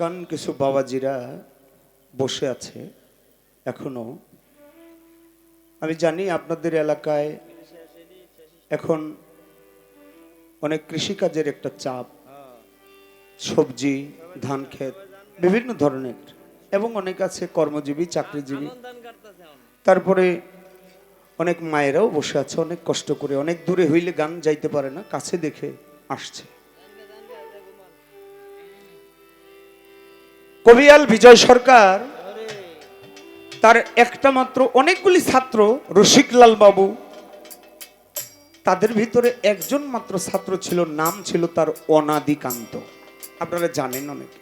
বয়স্কান কিছু বাবাজিরা বসে আছে এখনও। আমি জানি আপনাদের এলাকায় এখন অনেক কৃষিকাজের একটা চাপ। সবজি, ধান ক্ষেত, বিভিন্ন ধরনের এবং অনেক আছে কর্মজীবী, চাকরিজীবী। তারপরে অনেক মায়েরাও বসে আছে, অনেক কষ্ট করে, অনেক দূরে হইলে গান যাইতে পারে না, কাছে দেখে আসছে। কবিয়াল বিজয় সরকার, তার একটা মাত্র অনেকগুলি ছাত্র রসিকলাল বাবু, তাদের ভিতরে একজন মাত্র ছাত্র ছিল, নাম ছিল তার অনাদিকান্ত। আপনারা জানেন অনেকে।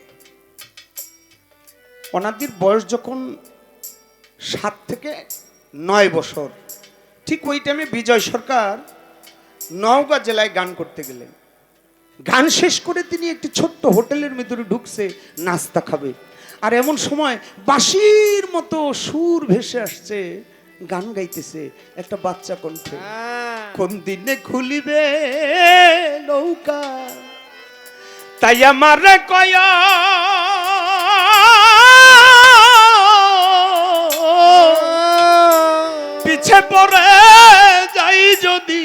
অনাদির বয়স যখন সাত থেকে নয় বছর, ঠিক ওই টাইমে বিজয় সরকার নওগাঁ জেলায় গান করতে গেলেন। গান শেষ করে তিনি একটি ছোট্ট হোটেলের ভিতরে ঢুকছে নাস্তা খাবে। আর এমন সময় বাঁশির মতো সুর ভেসে আসছে গান গাইতেছে একটা বাচ্চা কণ্ঠে। কোন দিনে খুলিবে নৌকা? তাই আমার কয় পিছে পড়ে যাই যদি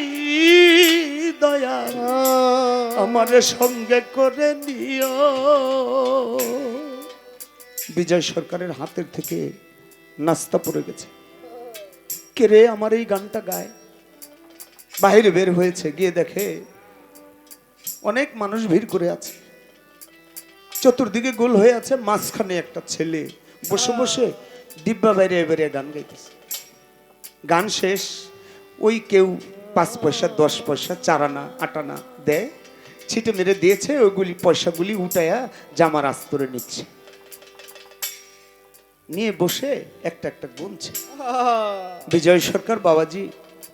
দয়া। আমার সঙ্গে করে নিও। বিজয় সরকারের হাতের থেকে নাস্তা পড়ে গেছে। কে রে আমার এই গানটা গায়? বাইরে বের হয়েছে গিয়ে দেখে অনেক মানুষ ভিড় করে আছে। চতুর্দিকে গোল হয়ে আছে মাঝখানে একটা ছেলে। বসে বসে ডিব্বা বাইরে বেরিয়ে গান গাইতেছে। গান শেষ ওই কেউ পাঁচ পয়সা দশ পয়সা চার আনা আট আনা দেয়। ছিটে মেরে দিয়েছে ওইগুলি পয়সাগুলি উঠায়া জামার আস্তরে নিচ্ছে। নিয়ে বসে একটা একটা গুনছে। বিজয় সরকার বাবাজি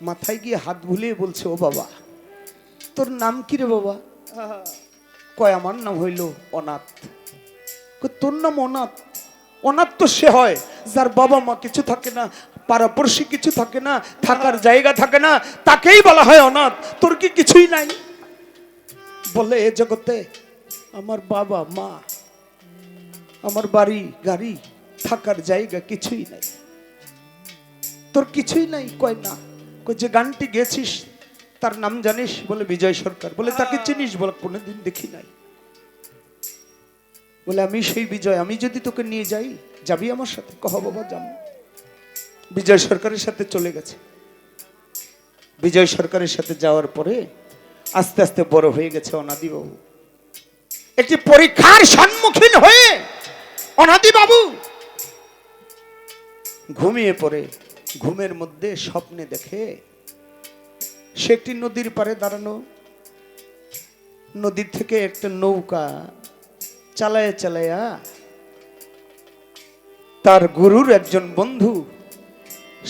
মাথায় গিয়ে হাত ভুলিয়ে বলছে ও বাবা তোর নাম কি রে বাবা? কয় আমার নাম হইল অনাথ। তোর নাম অনাথ? অনাথ তো সে হয় যার বাবা মা কিছু থাকে না পাড়াপড়শি কিছু থাকে না থাকার জায়গা থাকে না তাকেই বলা হয় অনাথ। তোর কি কিছুই নাই? বলে এ জগতে আমার বাবা মা আমার বাড়ি গাড়ি থাকার জায়গা কিছুই নাই। তোর কিছুই নাই? কয় না। কয় যে গানটি গেছিস তার নাম জানিস? বলে বিজয় সরকার। বলে তাকে চিনিস? বলে কোনোদিন দেখি নাই। বলে আমি সেই বিজয় আমি যদি তোকে নিয়ে যাই যাবি আমার সাথে? কহ বাবা যাম বিজয় সরকারের সাথে চলে গেছে। বিজয় সরকারের সাথে যাওয়ার পরে আস্তে আস্তে বড় হয়ে গেছে অনাদি বাবু একটি পরীক্ষার সম্মুখীন হয়ে অনাদি বাবু ঘুমিয়ে পড়ে, ঘুমের মধ্যে স্বপ্নে দেখে সে একটি নদীর পাড়ে দাঁড়ানো। নদীর থেকে একটা নৌকা চালায়া চালায়া তার গুরুর একজন বন্ধু,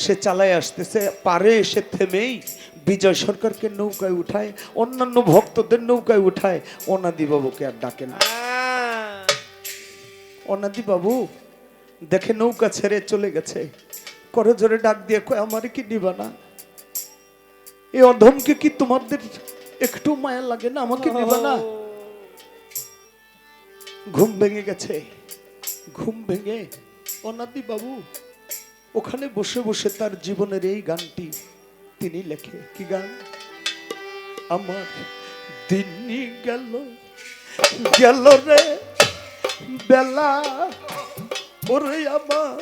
সে চালায় আসতেছে, পারে এসে থেমেই বিজয় সরকারকে নৌকায় উঠায় অন্যান্য ভক্তদের নৌকায় উঠায় অনাদি বাবুকে আর ডাকে না। অনাদি বাবু দেখে নৌকা ছেড়ে চলে গেছে। করে জোরে ডাক দিয়ে কয় আমার কি নিবা না? এই অধমকে কি তোমাদের একটু মায়া লাগে না? আমাকে নিবা না? ঘুম ভেঙে গেছে। ঘুম ভেঙে অনাদি বাবু ওখানে বসে বসে তার জীবনের এই গানটি তিনি লেখে কি গান? আমার দিনই গেল গেল রে বেলা। ওরে আমার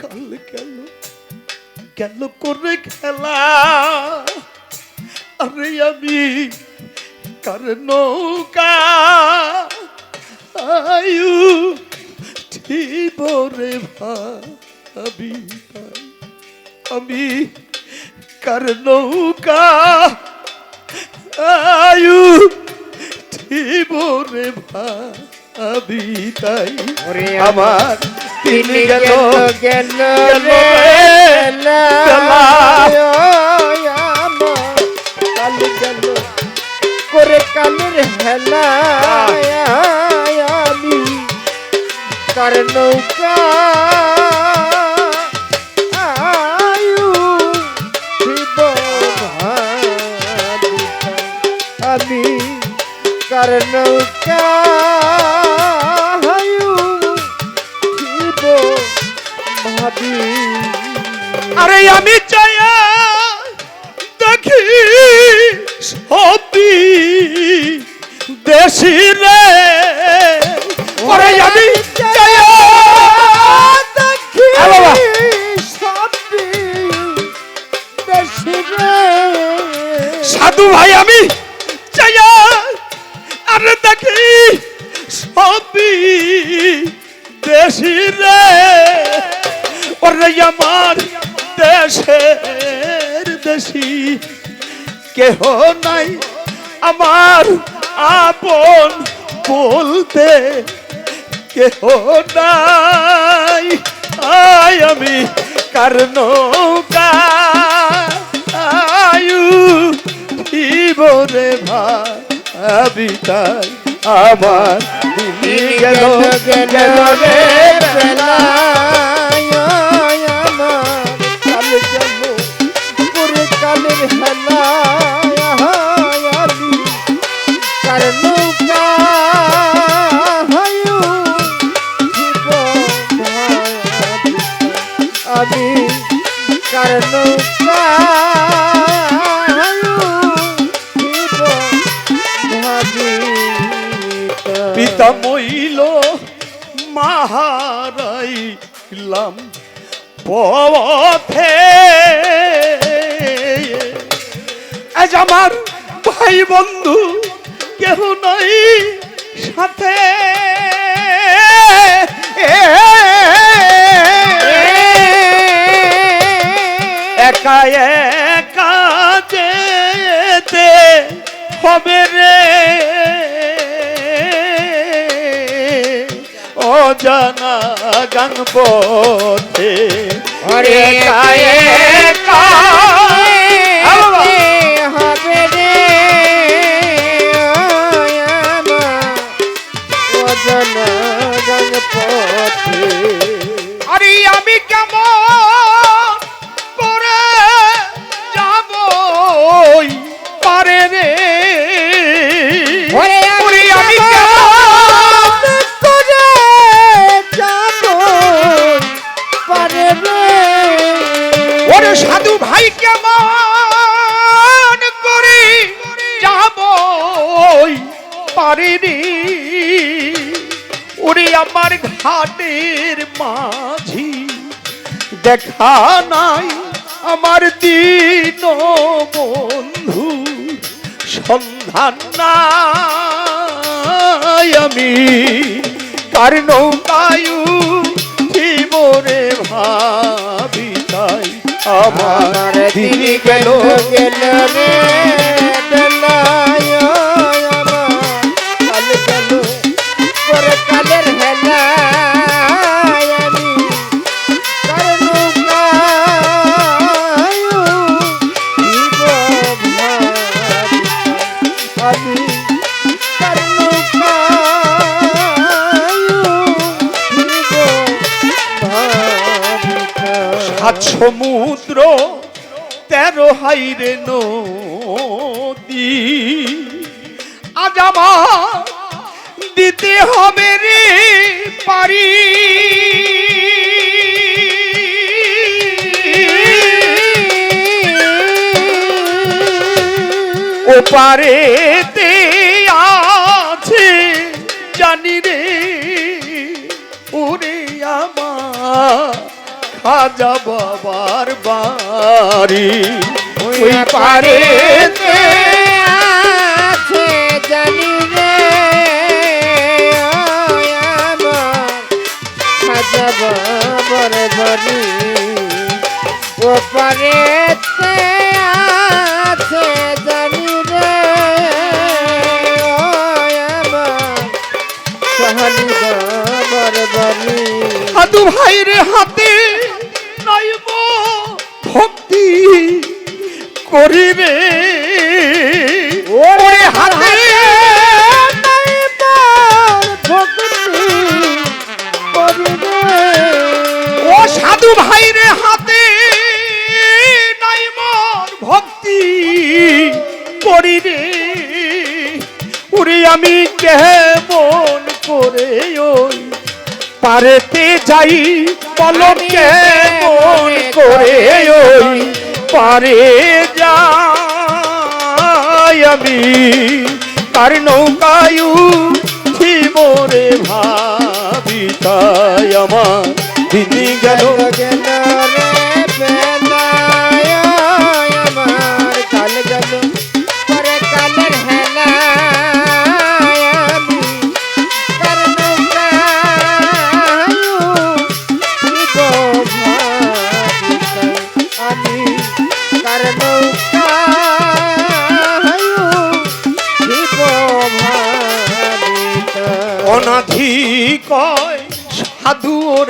কাল গেল গেল করে খেলা। আরে আমি কার নৌকা? আয়ু ঠিবরে ভাবি তাই। আমি কার নৌকা। আয়ু ঠিবরে ভাবি তাই আমার তিন গেল গেল গেল কাল গেল করে কালের হেলা আমি কার নৌকা আমার নৌকা আরে আমি চ আমার আপন বলতে কেহ নাই। আই আমি কার নৌকা, আয়ু জীবনে ভাবি তাই আমার দিলি গেল গেল রে বেলা কালে গেল করে কালের হেলা মইল মাহারাইলাম পথে। আজ আমার ভাই বন্ধু কেহ নাই সাথে। একা একা যেতে হবে অজানা গান পথে। একা একা হবে হবে রে অজানা গান পথে। আরে আমি কেমন পারিনি। ওরে আমার ঘাটের মাঝি। দেখা নাই আমার দিন বন্ধু। সন্ধান নাই আমি। কার নৌকায়ু জীবনে ভাবি তাই আমার দিদি গেল গেল রে সমুদ্র, তেরো হাইরে নদী। আজ দিতে হবে রে পারি। ও পারেতে আছে, জানি রে, ওরে আমার খাজা বাবার বাড়ি। ওই পারেতে আছে জানি রে খাজা বাবার বাড়ি। ও পারেতে আছে জানি রে বাড়ি। সাধু ভাইয়ের হাতে আমি কেমন করে ওই পারেতে যাই? বল কেমন করে ওই পারে যাই আমি? তার নৌকায়ু মোরে ভাবি তাই আমার দিদি গেল। গেল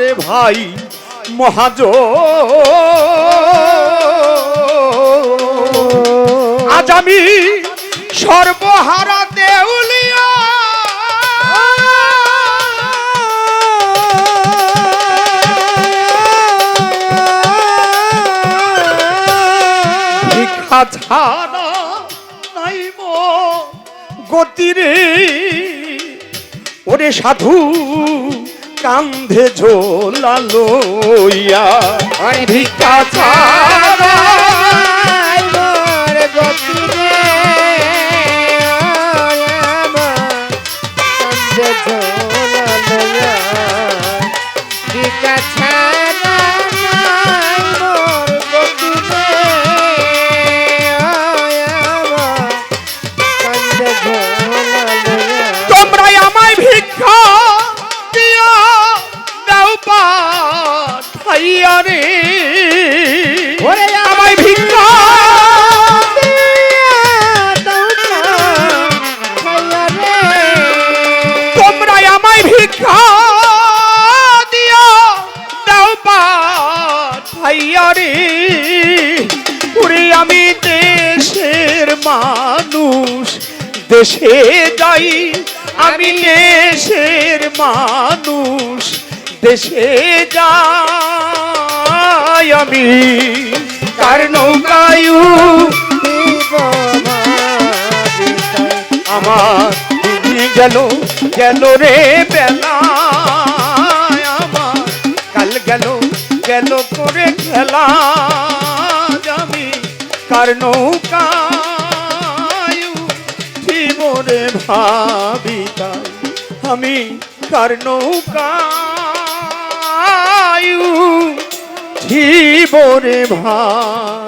ওরে ভাই মহাজ আজ আমি সর্বহারা দেউলিয়া। ভিক্ষা ছাড়া গতিরে। ওরে সাধু। কান্ধে ঝোলা লইয়া। ভিক্ষা ছাড়া পাঠাইয়া রে। আমায় ভিক্ষা তোমরা আমায় ভিক্ষা দিয়া দাও পাঠাইয়া রে। ওরে আমি দেশের মানুষ দেশে যাই আমি দেশের মানুষ। দেশে যাই আমি কার নৌকায়ু আমার গেল গেল রে বেলা কাল গেল গেল করে খেলা আমি কার নৌকা জীবনে ভাবি তাই। আমি কার নৌকা জীবনে ভাই